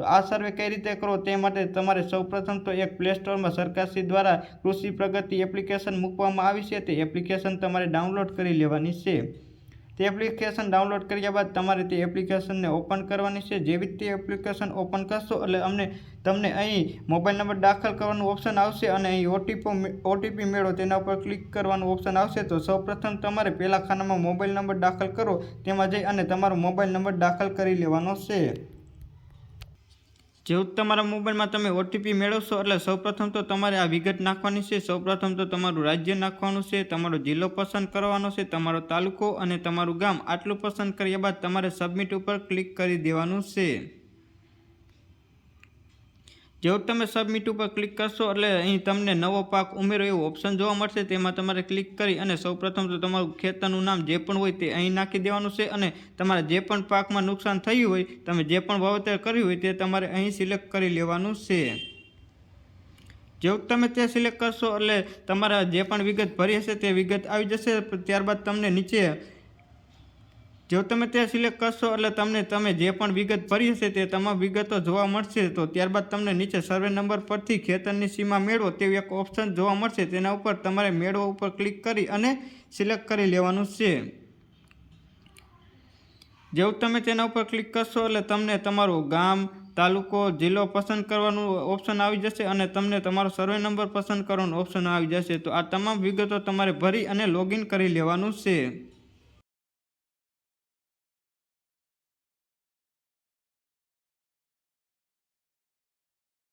તો આ સર્વે કઈ રીતે કરો તે માટે તમારે સૌપ્રથમ તો એક પ્લે સ્ટોરમાં સરકારશ્રી દ્વારા કૃષિ પ્રગતિ એપ્લિકેશન મૂકવામાં આવી છે. તે એપ્લિકેશન તમારે ડાઉનલોડ કરી લેવાની છે. તે એપ્લિકેશન ડાઉનલોડ કર્યા બાદ તમારે તે એપ્લિકેશનને ઓપન કરવાની છે. જેવી તે એપ્લિકેશન ઓપન કરશો એટલે અમને, તમને અહીં મોબાઈલ નંબર દાખલ કરવાનું ઓપ્શન આવશે અને અહીં ઓટીપી ઓટીપી મેળવો. તેના ઉપર ક્લિક કરવાનું ઓપ્શન આવશે. તો સૌપ્રથમ તમારે પહેલા ખાનામાં મોબાઈલ નંબર દાખલ કરો. તેમાં જઈ અને તમારો મોબાઈલ નંબર દાખલ કરી લેવાનો છે. જેવું તમારા મોબાઈલમાં તમે ઓટીપી મેળવશો, એટલે સૌપ્રથમ તો તમારે આ વિગત નાખવાની છે. સૌપ્રથમ તો તમારું રાજ્ય નાખવાનું છે, તમારો જિલ્લો પસંદ કરવાનો છે, તમારો તાલુકો અને તમારું ગામ આટલું પસંદ કર્યા બાદ તમારે સબમિટ ઉપર ક્લિક કરી દેવાનું છે. જેવું તમે સબમિટ ઉપર ક્લિક કરશો એટલે અહીં તમને નવો પાક ઉમેરો એવું ઓપ્શન જોવા મળશે. તેમાં તમારે ક્લિક કરી અને સૌપ્રથમ તો તમારું ખેતરનું નામ જે પણ હોય તે અહીં નાખી દેવાનું છે અને તમારે જે પણ પાકમાં નુકસાન થયું હોય, તમે જે પણ વાવેતર કર્યું હોય તે તમારે અહીં સિલેક્ટ કરી લેવાનું છે. જેવું તમે તે સિલેક્ટ કરશો એટલે તમારા જે પણ વિગત ભરી હશે તે વિગત આવી જશે. ત્યારબાદ તમને નીચે જો તમે તે સિલેક્ટ કરશો એટલે તમને, તમે જે પણ વિગત ભરી હશે તે તમામ વિગતો જોવા મળશે, તો ત્યારબાદ તમને નીચે સર્વે નંબર પરથી ખેતરની સીમા મેળવો તેવું એક ઓપ્શન જોવા મળશે. તેના ઉપર તમારે મેળવો ઉપર ક્લિક કરી અને સિલેક્ટ કરી લેવાનું છે. જેવું તમે તેના ઉપર ક્લિક કરશો એટલે તમને તમારું ગામ, તાલુકો, જિલ્લો પસંદ કરવાનું ઓપ્શન આવી જશે અને તમને તમારો સર્વે નંબર પસંદ કરવાનું ઓપ્શન આવી જશે. તો આ તમામ વિગતો તમારે ભરી અને લોગિન કરી લેવાનું છે.